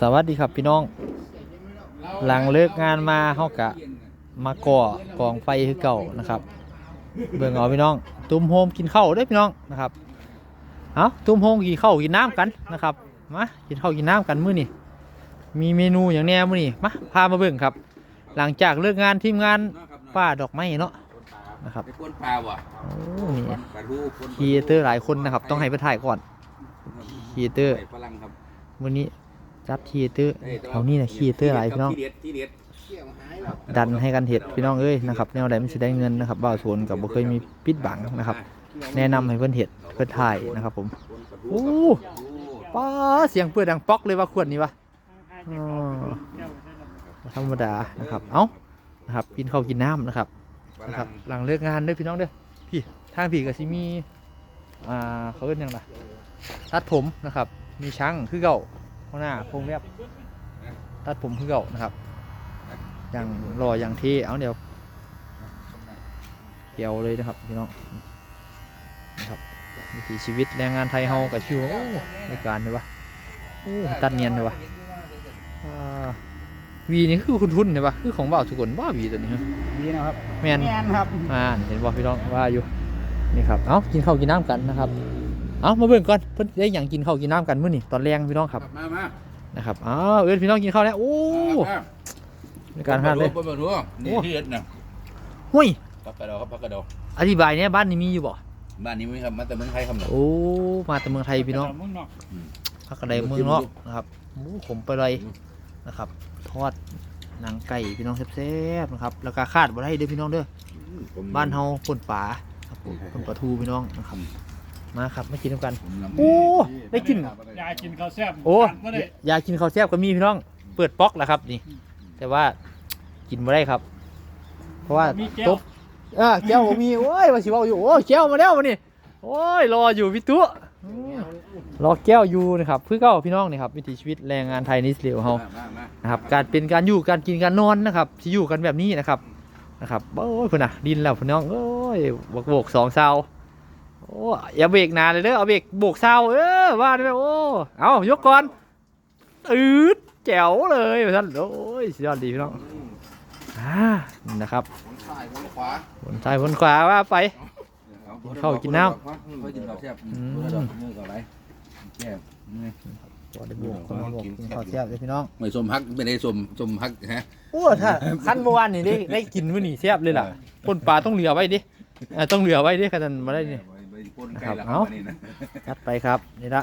สวัสดีครับพี่น้อง หลังเลิกงานมาเฮากะมาก่อกองไฟคือเก่านะครับ เบิ่งเอาพี่น้อง ตุ้มโฮมกินข้าวเด้อพี่น้องนะครับเอาตุ้มโฮมกินข้าวกินน้ำกันนะครับมากินข้าวกินน้ำกันมื้อนี้มีเมนูอย่างแน่มื้อนี้มาพามาเบิ่งครับ หลังจากเลิกงานทีมงานป้าดอกไม้เนาะนะครับไปป้นปลาว่ะโอ้นี่ปลาทูป้นครีเอเตอร์หลายคนนะครับ ต้องให้เพิ่นถ่ายก่อนครีเอเตอร์ใส่ฝรั่งครับมื้อนี้ จับครีเอเตอร์อ้ยแต่ว่เอานี่นะครีเอเตอร์หลายพี่น้องที่เด็ดที่เด็ดดันให้กันเห็ดพี่น้องเอ้ยนะครับแนวใดมันสิได้เงินนะครับบ่าวสวนกับบ่เคยมีปิดบังนะครับ แนะนำให้เพิ่นเห็ดเพิ่นถ่ายนะครับ ผมโอ้ป้าเสียงเปิดดังป๊อกเลยว่าขวดนี้วะอ๋อบ่ธรรมดานะครับ เอ้านะครับกินข้าวกินน้ำนะครับฝนะครั่รับงหลังเลิกงานเด้อพี่น้องเด้อพี่ทางพี่ก็สิมีอ่าเขาเรียกหยังล่ะตัดผมนะครับ มีช่างคือเก่า ข้างหน้าพงเรียบตัดผมคือเก่านะครับอย่างรออย่างที่เอาเดี๋ยวเกี่ยวเลยนะครับพี่น้องนะครับวิถีชีวิตแรงงานไทยเฮากับชิวโอ้ในการเลยวะโอ้ตัดเนียนเลยวะอ่าวีนี่คือคุณทุนเลยวะคือของบ่าวสุกลบ้าวีตัวนี้ฮะนี่นะครับแมนแมนครับอ่าเห็นบอกพี่น้องว่าอยู่นี่ครับเอ้ากินข้าวกินน้ำกันนะครับ เอ้ามาเบิ่งก่อนเพิ่นได้หยังกินข้าวกินน้ำกันมื้อนี่ตอนแรงพี่น้องครับมามานะครับอ้าวเอิ้นพี่น้องกินข้าวแล้วโอ้มาในการหาดเลยป้นปลาทูนี่โอ้ที่เด็ดนะหุ้ยพักกระเดาครับพักกระเดาอธิบายเนี่ยบ้านนี้มีอยู่บ่บ้านนี้มีครับมาแต่เมืองไทยครับเนี่ยโอ้มาแต่เมืองไทยพี่น้องมึงนอกพักกระไดเมืองนอกนะครับโอ้ผมไปเลยนะครับ ทอดหนังไก่พี่น้องแซ่บๆนะครับแล้วก็คาดบ่ได้เด้อพี่น้องเด้อบ้านเฮาป่นป่าครับผมป่นปลาทูพี่น้องนะครับ มาครับมากินกันผมนำโอ้ ได้กิน ยายกินข้าวแซ่บโอ้ไม่ได้ยากินข้าวแซ่บก็มีพี่น้อง เปิดป๊อกแหละครับนี่ แต่ว่ากินไม่ได้ครับ เพราะว่ามีแก้ตวบเออแก้วผมมีโอ้ยมาสิเว่าอยู่โอ้ยแก้วมาแล้วมานี่โอ้ยรออยู่พี่ตัวอืมรอแก้วอยู่นะครับเพื่อเก้าพี่น้องนี่ครับวิถีชีวิตแรงงานไทยในอิสราเอลเฮามามามานะครับการเป็นการอยู่การกินการนอนนะครับที่อยู่กันแบบนี้นะครับนะครับโอ้ยเพื่นน่ะดินแล้วพี่น้องโอ้ยบวกโบกสองเสาโอ้อย่าเบรกนานเลยเด้อเอาเบรกโบกเสาเออว่าได้ไหมโอ้เอายกก่อนอืดแจ๋วเลยท่านโอ้ยสุดยอดดีพี่น้องอ่านี่นะครับคนซ้ายคนขวาบนซ้ายบนขวาว่าไปเข้ากินน้ำเข้ากินข้าวแซ่บอืมเพื่อดอกเนื้อกับอะไรแซ่บนี่บ่ได้บวกคนมาบวกกินข้าวแซ่บเลยพี่น้องไม่สมฮักไม่ได้สมสมฮักฮะโอ้ถ้าขั้นเมื่อวานนี่ได้ได้กินมื้อนี่แซ่บเลยล่ะปนปลาต้องเหลือไว้ดิเอ่อต้องเหลือไว้ดิขนาดมาได้นี่ ไปปนไก่ละเอาวันนี้นะจัดไปครับนี่ละ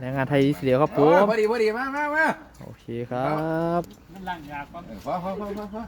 แรงงานไทยอิสราเอลครับผโอ้มพอดีพอดีมามามาโอเคครับ มันล้างยาก่อนเออพอพอพอพอพอ